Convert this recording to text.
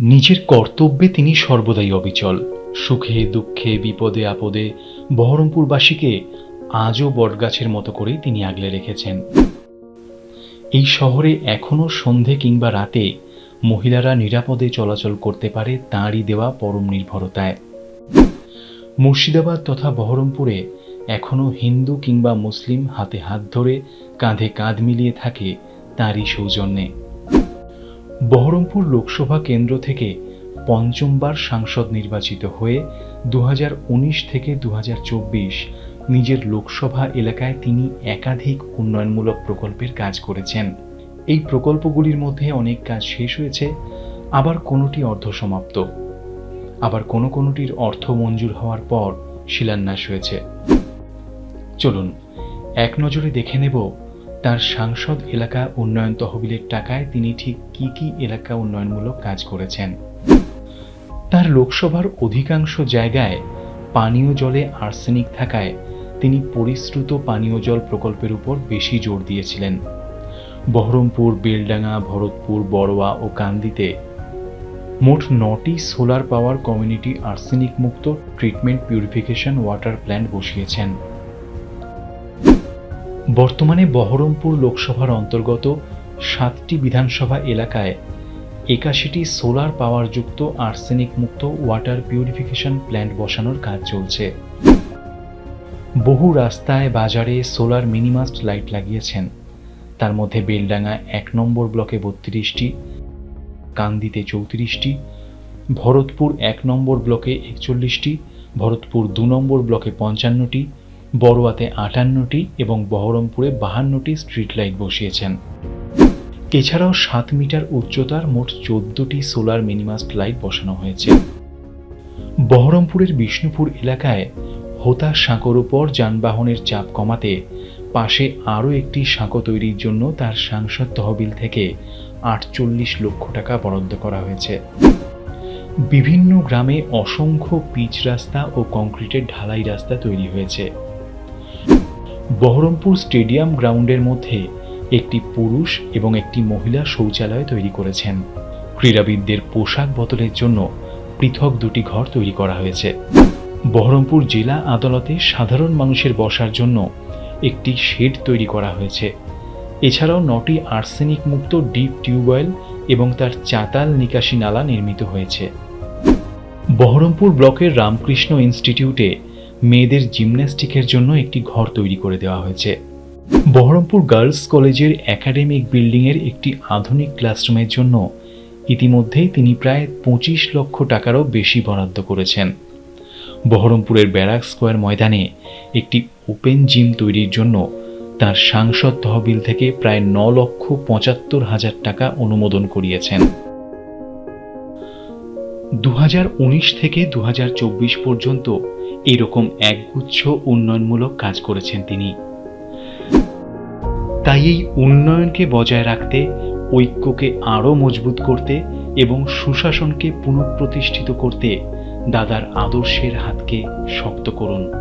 নিজের কর্তব্যে তিনি সর্বদাই অবিচল। সুখে, দুঃখে, বিপদে, আপদে বহরমপুরবাসীকে আজও বটগাছের মতো করেই তিনি আগলে রেখেছেন। এই শহরে এখনও সন্ধে কিংবা রাতে মহিলারা নিরাপদে চলাচল করতে পারে তাঁরই দেওয়া পরম নির্ভরতায়। মুর্শিদাবাদ তথা বহরমপুরে এখনও হিন্দু কিংবা মুসলিম হাতে হাত ধরে কাঁধে কাঁধ মিলিয়ে থাকে তাঁরই সৌজন্যে। বহরমপুর লোকসভা কেন্দ্র থেকে পঞ্চমবার সাংসদ নির্বাচিত হয়ে দু হাজার উনিশ থেকে দু নিজের লোকসভা এলাকায় তিনি একাধিক উন্নয়নমূলক প্রকল্পের কাজ করেছেন। এই প্রকল্পগুলির মধ্যে অনেক কাজ শেষ হয়েছে, আবার কোনোটি অর্ধসমাপ্ত। আবার কোনো কোনোটির অর্থ মঞ্জুর হওয়ার পর শিলান্যাস হয়েছে। চলুন, এক নজরে দেখে নেব তার সাংসদ এলাকা উন্নয়ন তহবিলের টাকায় তিনি ঠিক কি কি এলাকা উন্নয়নমূলক কাজ করেছেন। তার লোকসভার অধিকাংশ জায়গায় পানীয় জলে আর্সেনিক থাকায় তিনি পরিশ্রুত পানীয় জল প্রকল্পের উপর বেশি জোর দিয়েছিলেন। বহরমপুর, বেলডাঙ্গা, ভরতপুর, বড়োয়া ও কান্দিতে মোট নটি সোলার পাওয়ার কমিউনিটি আর্সেনিক মুক্ত ট্রিটমেন্ট পিউরিফিকেশন ওয়াটার প্ল্যান্ট বসিয়েছেন। বর্তমানে বহরমপুর লোকসভার অন্তর্গত সাতটি বিধানসভা এলাকায় একাশিটি সোলার পাওয়ারযুক্ত আর্সেনিক মুক্ত ওয়াটার পিউরিফিকেশন প্ল্যান্ট বসানোর কাজ চলছে। বহু রাস্তায় বাজারে সোলার মিনিমাস্ট লাইট লাগিয়েছেন। তার মধ্যে বেলডাঙ্গা এক নম্বর ব্লকে বত্রিশটি, কান্দিতে চৌত্রিশটি, ভরতপুর এক নম্বর ব্লকে একচল্লিশটি, ভরতপুর দু নম্বর ব্লকে পঞ্চান্নটি বড়োয়াতে আটান্নটি এবং বহরমপুরে বাহান্নটি স্ট্রিট লাইট বসিয়েছেন। এছাড়াও সাত মিটার উচ্চতার মোট চোদ্দটি সোলার মিনিমাস্ট লাইট বসানো হয়েছে। বহরমপুরের বিষ্ণুপুর এলাকায় হোতা সাঁকোর উপর যানবাহনের চাপ কমাতে পাশে আরও একটি সাঁকো তৈরির জন্য তার সাংসদ তহবিল থেকে আটচল্লিশ লক্ষ টাকা বরাদ্দ করা হয়েছে। বিভিন্ন গ্রামে অসংখ্য পিচ রাস্তা ও কংক্রিটের ঢালাই রাস্তা তৈরি হয়েছে। বহরমপুর স্টেডিয়াম গ্রাউন্ডের মধ্যে একটি পুরুষ এবং একটি মহিলা শৌচালয় তৈরি করেছেন। ক্রীড়াবিদদের পোশাক বদলের জন্য পৃথক দুটি ঘর তৈরি করা হয়েছে। বহরমপুর জেলা আদালতে সাধারণ মানুষের বসার জন্য একটি শেড তৈরি করা হয়েছে। এছাড়াও নটি আর্সেনিক মুক্ত ডিপ টিউবওয়েল এবং তার চাতাল নিকাশি নালা নির্মিত হয়েছে। বহরমপুর ব্লকের রামকৃষ্ণ ইনস্টিটিউটে মেয়েদের জিমন্যাস্টিকের জন্য একটি ঘর তৈরি করে দেওয়া হয়েছে। বহরমপুর গার্লস কলেজের একাডেমিক বিল্ডিংয়ের একটি আধুনিক ক্লাসরুমের জন্য ইতিমধ্যেই তিনি প্রায় পঁচিশ লক্ষ টাকারও বেশি বরাদ্দ করেছেন। বহরমপুরের ব্যারাক স্কোয়ার ময়দানে একটি ওপেন জিম তৈরির জন্য তার সাংসদ তহবিল থেকে প্রায় ন লক্ষ পঁচাত্তর হাজার টাকা অনুমোদন করিয়েছেন। দু হাজার উনিশ থেকে দু হাজার চব্বিশ পর্যন্ত এরকম একগুচ্ছ উন্নয়নমূলক কাজ করেছেন তিনি। তাই এই উন্নয়নকে বজায় রাখতে, ঐক্যকে আরও মজবুত করতে এবং সুশাসনকে পুনঃপ্রতিষ্ঠিত করতে দাদার আদর্শের হাতকে শক্ত করুন।